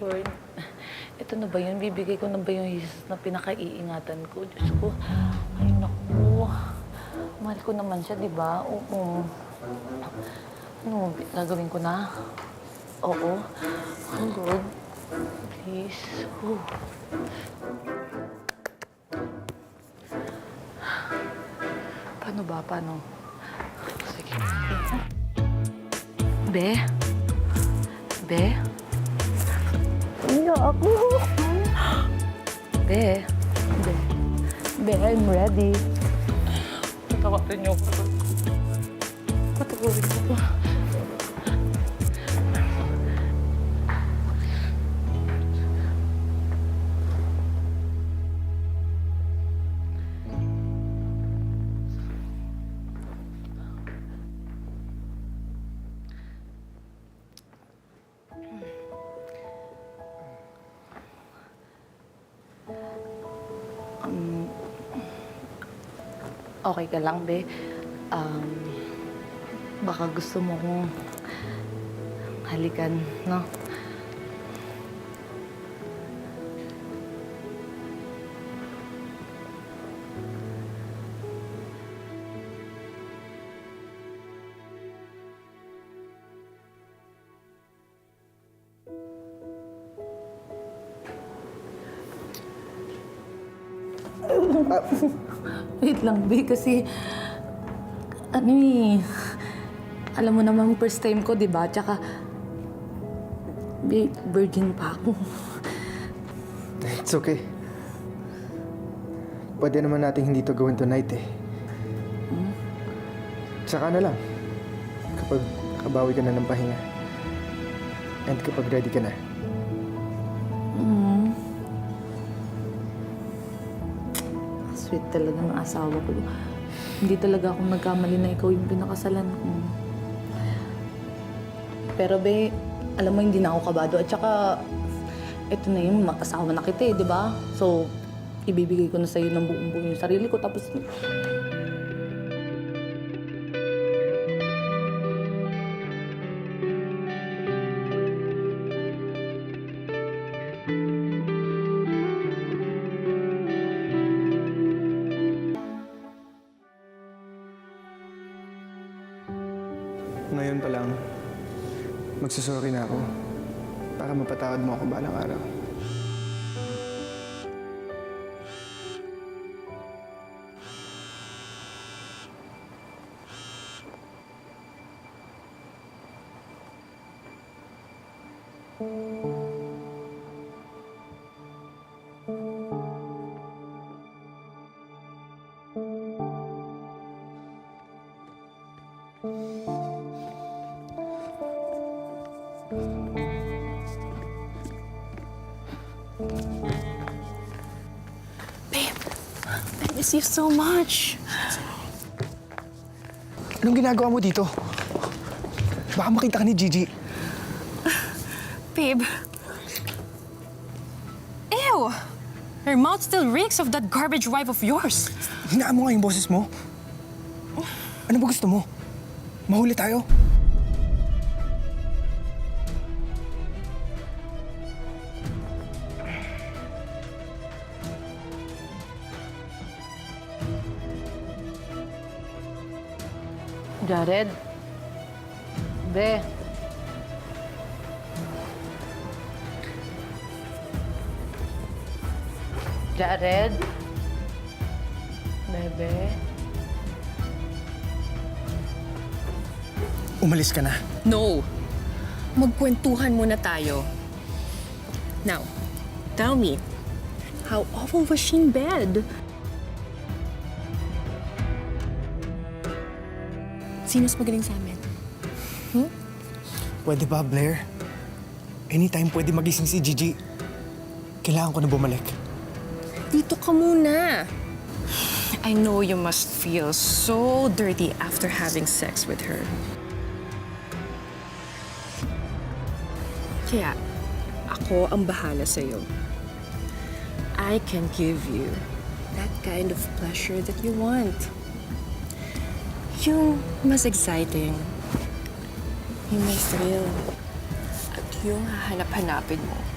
Lord, ito na ba yun? Bibigay ko na ba yung Jesus na pinakaiingatan ko? Diyos ko, ay naku. Mahal ko naman siya, di ba? Oo. Ano, gagawin ko na? Oo. Oh, Lord. Please. Oh. Paano ba? Paano? Sige. Be? Be? Ako. Be? Be? Be, I'm ready. Patawarin niyo ako. Patawarin niyo ako. Okay ka lang, be. Um, baka gusto mo kong halikan, no? Wait lang, be, kasi... Ano eh... Alam mo naman, first time ko, di ba? Tsaka... Be, virgin pa ako. It's okay. Pwede naman natin hindi to gawin tonight eh. Tsaka na lang. Kapag kabawi ka na ng pahinga. And kapag ready ka na. Sweet talaga ng asawa ko. Hindi talaga ako nagkamali na ikaw yung pinakasalan ko. Pero be, alam mo, hindi na ako kabado. At saka, ito na yung mag-asawa na kita eh, di ba? So, ibibigay ko na sa'yo ng buong buo yung sarili ko. Tapos, Ngayon pa lang, magsusorry na ako. Para mapatawad mo ako balang araw. Babe, I miss you so much. Anong ginagawa mo dito? Baka makita ka ni Gigi. Babe. Ew! Your mouth still reeks of that garbage wife of yours. Hinaan mo nga yung boses mo. Ano ba gusto mo? Mahuli tayo? Jared. Be. Jared. Bebe. Umalis ka na. No. Magkwentuhan muna tayo. Now, tell me, how awful was she in bed? Sino mas magaling sa amin? Pwede ba, Blair? Anytime pwede magising si Gigi. Kailangan ko na bumalik. Dito ka muna. I know you must feel so dirty after having sex with her. Kaya, ako ang bahala sa'yo. I can give you that kind of pleasure that you want. Yung mas exciting, yung may thrill, at yung hahanap-hanapin mo